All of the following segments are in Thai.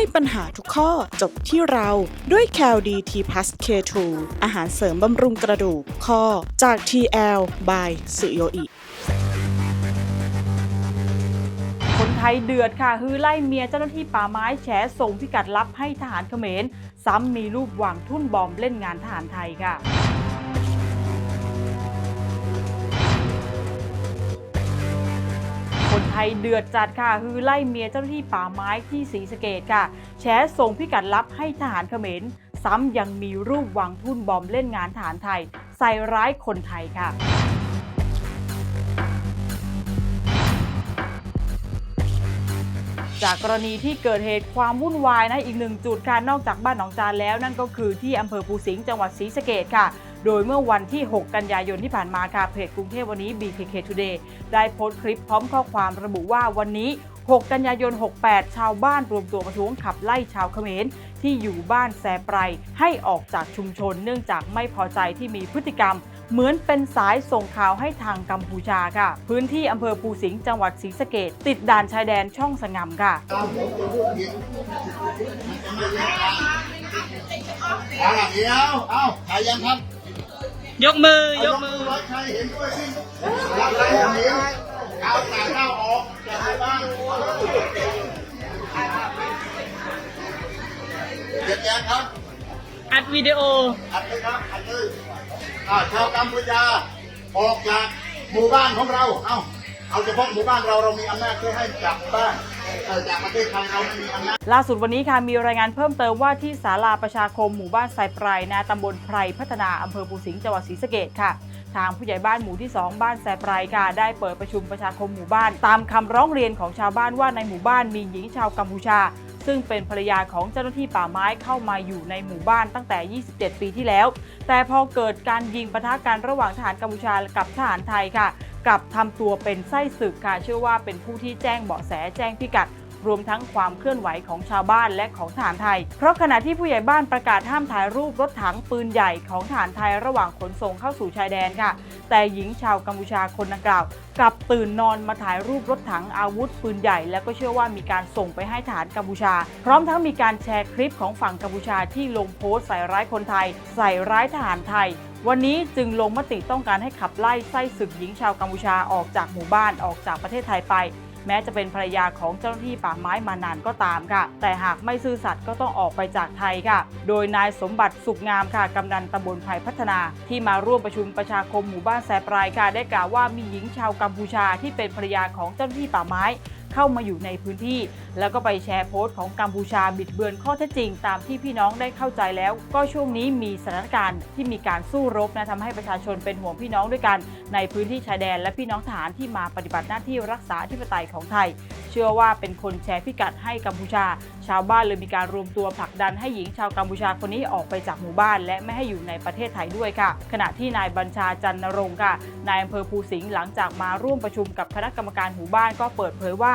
ให้ปัญหาทุกข้อจบที่เราด้วย c a l d t p l u s K2 อาหารเสริมบำรุงกระดูกข้อจาก TL by สุโยอิคนไทยเดือดค่ะฮือไล่เมียเจ้าหน้าที่ป่าไม้แฉส่งพิกัดลับให้ทหารเขมร ซ้ำมีรูปวางทุ่นบอมเล่นงานทหารไทยค่ะ ยเดือดจัดค่ะฮือไล่เมียเจ้าหน้าที่ป่าไม้ที่ศรีสะเกดค่ะแฉส่งพิกัดลับให้ทหารเขมร ซ้ำยังมีรูปวางทุ่นบอมเล่นงานทหารไทย ใส่ร้ายคนไทยค่ะจากกรณีที่เกิดเหตุความวุ่นวายนะอีกหนึ่งจุดค่ะนอกจากบ้านหนองจานแล้วนั่นก็คือที่อำเภอภูสิงห์จังหวัดศรีสะเกดค่ะ โดยเมื่อวันที่ 6 กันยายนที่ผ่านมาค่ะเพจกรุงเทพวันนี้ BKK Today ได้โพสต์คลิปพร้อมข้อความระบุว่าวันนี้ 6 กันยายน 68 ชาวบ้านรวมตัวประท้วงขับไล่ชาวเขมรที่อยู่บ้านแซไพรให้ออกจากชุมชน เนื่องจากไม่พอใจที่มีพฤติกรรม เหมือนเป็นสายส่งข่าวให้ทางกัมพูชาค่ะ พื้นที่อำเภอภูสิงห์จังหวัดศรีสะเกดติดด่านชายแดนช่องสงำค่ะเอาล่ะเดี๋ยวเอาถ่ายยังครับ ยกมือยกมือร้อยใครเห็นด้วยสิรับไรอย่างนี้เอาต่างด้าวออกจากในบ้านเจ็ดแยกครับ อัดวิดีโอ อัดเลยครับ อัดเลยอ่าชาวกัมพูชาออกจากหมู่บ้านของเรา เอาเอาเฉพาะหมู่บ้านเราเรามีอำนาจที่ให้จากหมู่บ้าน เออจากประเทศไทยเราไม่มีอำนาจ ล่าสุดวันนี้ค่ะมีรายงานเพิ่มเติมว่าที่ศาลาประชาคมหมู่บ้านไซไพรนะตำบลไพรพัฒนาอำเภอภูสิงห์จังหวัดศรีสะเกดค่ะ ทางผู้ใหญ่บ้านหมู่ที่ 2 บ้านไซไพรค่ะได้เปิดประชุมประชาคมหมู่บ้าน ตามคำร้องเรียนของชาวบ้านว่าในหมู่บ้านมีหญิงชาวกัมพูชา ซึ่งเป็นภรรยาของเจ้าหน้าที่ป่าไม้เข้ามาอยู่ในหมู่บ้านตั้งแต่ 27 ปีที่แล้ว แต่พอเกิดการยิงปะทะกันระหว่างทหารกัมพูชากับทหารไทยค่ะ กลับทำตัวเป็นไส้ศึกค่ะเชื่อว่าเป็นผู้ที่แจ้งเบาะแสแจ้งพิกัด รวมทั้งความเคลื่อนไหวของชาวบ้านและของทหารไทย เพราะขณะที่ผู้ใหญ่บ้านประกาศห้ามถ่ายรูปรถถังปืนใหญ่ของทหารไทยระหว่างขนส่งเข้าสู่ชายแดนค่ะ แต่หญิงชาวกัมพูชาคนดังกล่าวกลับตื่นนอนมาถ่ายรูปรถถังอาวุธปืนใหญ่ แล้วก็เชื่อว่ามีการส่งไปให้ทหารกัมพูชา พร้อมทั้งมีการแชร์คลิปของฝั่งกัมพูชาที่ลงโพสต์ใส่ร้ายคนไทย ใส่ร้ายทหารไทย วันนี้จึงลงมติต้องการให้ขับไล่ไส้ศึกหญิงชาวกัมพูชาออกจากหมู่บ้านออกจากประเทศไทยไป แม้จะเป็นภรรยาของเจ้าหน้าที่ป่าไม้มานานก็ตามค่ะ แต่หากไม่ซื่อสัตย์ก็ต้องออกไปจากไทยค่ะ โดยนายสมบัติสุขงามค่ะกำนันตำบลไผ่พัฒนาที่มาร่วมประชุมประชาคมหมู่บ้านแสปรายค่ะได้กล่าวว่ามีหญิงชาวกัมพูชาที่เป็นภรรยาของเจ้าหน้าที่ป่าไม้ เข้ามาอยู่ในพื้นที่ แล้วก็ไปแชร์โพสต์ของกัมพูชาบิดเบือนข้อเท็จจริง ตามที่พี่น้องได้เข้าใจแล้ว ก็ช่วงนี้มีสถานการณ์ที่มีการสู้รบนะทำให้ประชาชนเป็นห่วงพี่น้องด้วยกันในพื้นที่ชายแดน และพี่น้องทหารที่มาปฏิบัติหน้าที่รักษาธิปไตยของไทย เชื่อว่าเป็นคนแชร์พิกัดให้กัมพูชา ชาวบ้านเลยมีการรวมตัวผลักดันให้หญิงชาวกัมพูชาคนนี้ออกไปจากหมู่บ้าน และไม่ให้อยู่ในประเทศไทยด้วยค่ะ ขณะที่นายบัญชาจันนรงค์ค่ะนายอำเภอภูสิงห์หลังจากมาร่วมประชุมกับคณะกรรมการหมู่บ้านก็เปิดเผยว่า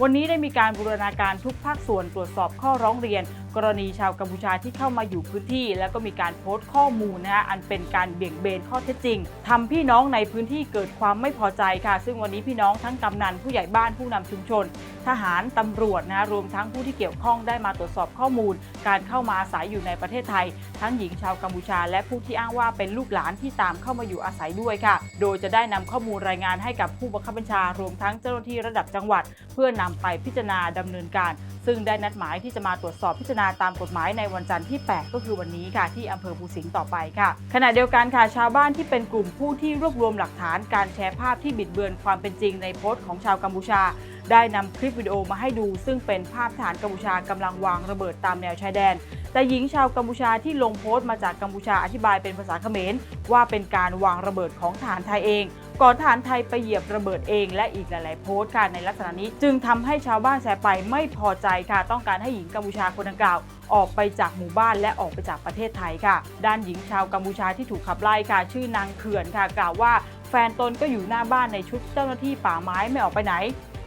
วันนี้ได้มีการบูรณาการทุกภาคส่วนตรวจสอบข้อร้องเรียน กรณีชาวกัมพูชาที่เข้ามาอยู่พื้นที่ แล้วก็มีการโพสต์ข้อมูลนะฮะอันเป็นการเบี่ยงเบนข้อเท็จจริงทำพี่น้องในพื้นที่เกิดความไม่พอใจค่ะ ซึ่งวันนี้พี่น้องทั้งกำนันผู้ใหญ่บ้านผู้นำชุมชน ทหารตำรวจนะรวมทั้งผู้ที่เกี่ยวข้องได้มาตรวจสอบข้อมูล การเข้ามาอาศัยอยู่ในประเทศไทย ทั้งหญิงชาวกัมพูชา และผู้ที่อ้างว่าเป็นลูกหลานที่ตามเข้ามาอยู่อาศัยด้วยค่ะ โดยจะได้นำข้อมูลรายงานให้กับผู้บังคับบัญชารวมทั้งเจ้าหน้าที่ระดับจังหวัด เพื่อนำไปพิจารณาดำเนินการ ซึ่งได้นัดหมายที่จะมาตรวจสอบพิจารณาตามกฎหมายในวันจันทร์ที่ 8 ก็คือวันนี้ค่ะ ที่อำเภอภูสิงห์ต่อไปค่ะ ขณะเดียวกันค่ะชาวบ้านที่เป็นกลุ่มผู้ที่รวบรวมหลักฐานการแชร์ภาพที่บิดเบือนความเป็นจริงในโพสต์ของชาวกัมพูชา ได้นำคลิปวิดีโอมาให้ดู ซึ่งเป็นภาพทหารกัมพูชากำลังวางระเบิดตามแนวชายแดนแต่หญิงชาวกัมพูชาที่ลงโพสต์มาจากกัมพูชาอธิบายเป็นภาษาเขมรว่าเป็นการวางระเบิดของทหารไทยเอง ก่อนทหารไทยไปเหยียบระเบิดเองและอีกหลาย ๆ โพสต์ค่ะในลักษณะนี้ จึงทำให้ชาวบ้านแสไปไม่พอใจค่ะ ต้องการให้หญิงกัมพูชาคนดังกล่าว ออกไปจากหมู่บ้านและออกไปจากประเทศไทยค่ะ ด้านหญิงชาวกัมพูชาที่ถูกขับไล่ค่ะ ชื่อนางเขื่อนค่ะ กล่าวว่าแฟนตนก็อยู่หน้าบ้านในชุดเจ้าหน้าที่ป่าไม้ไม่ออกไปไหน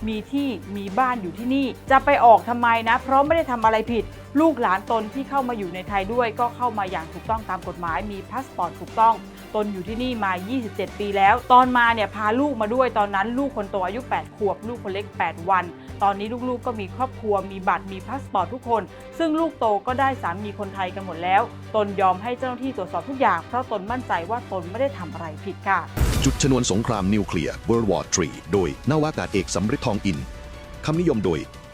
มีที่มีบ้านอยู่ที่นี่ จะไปออกทำไมนะ เพราะไม่ได้ทำอะไรผิด ลูกหลานตนที่เข้ามาอยู่ในไทยด้วย ก็เข้ามาอย่างถูกต้องตามกฎหมาย มีพาสปอร์ตถูกต้องตนอยู่ที่นี่มา 27 ปีแล้ว ตอนมาเนี่ยพาลูกมาด้วยตอนนั้น ลูกคนโตอายุ 8 ขวบ ลูกคนเล็ก 8 วัน ตอนนี้ลูกๆก็มีครอบครัวมีบัตรมีพาสปอร์ตทุกคน ซึ่งลูกโตก็ได้สามีคนไทยกันหมดแล้ว ตนยอมให้เจ้าหน้าที่ตรวจสอบทุกอย่าง เพราะตนมั่นใจว่าตนไม่ได้ทำอะไรผิดค่ะ จุดชนวนสงครามนิวเคลียร์ World War 3โดยนาวากาศเอกสำริดทองอินคำนิยมโดย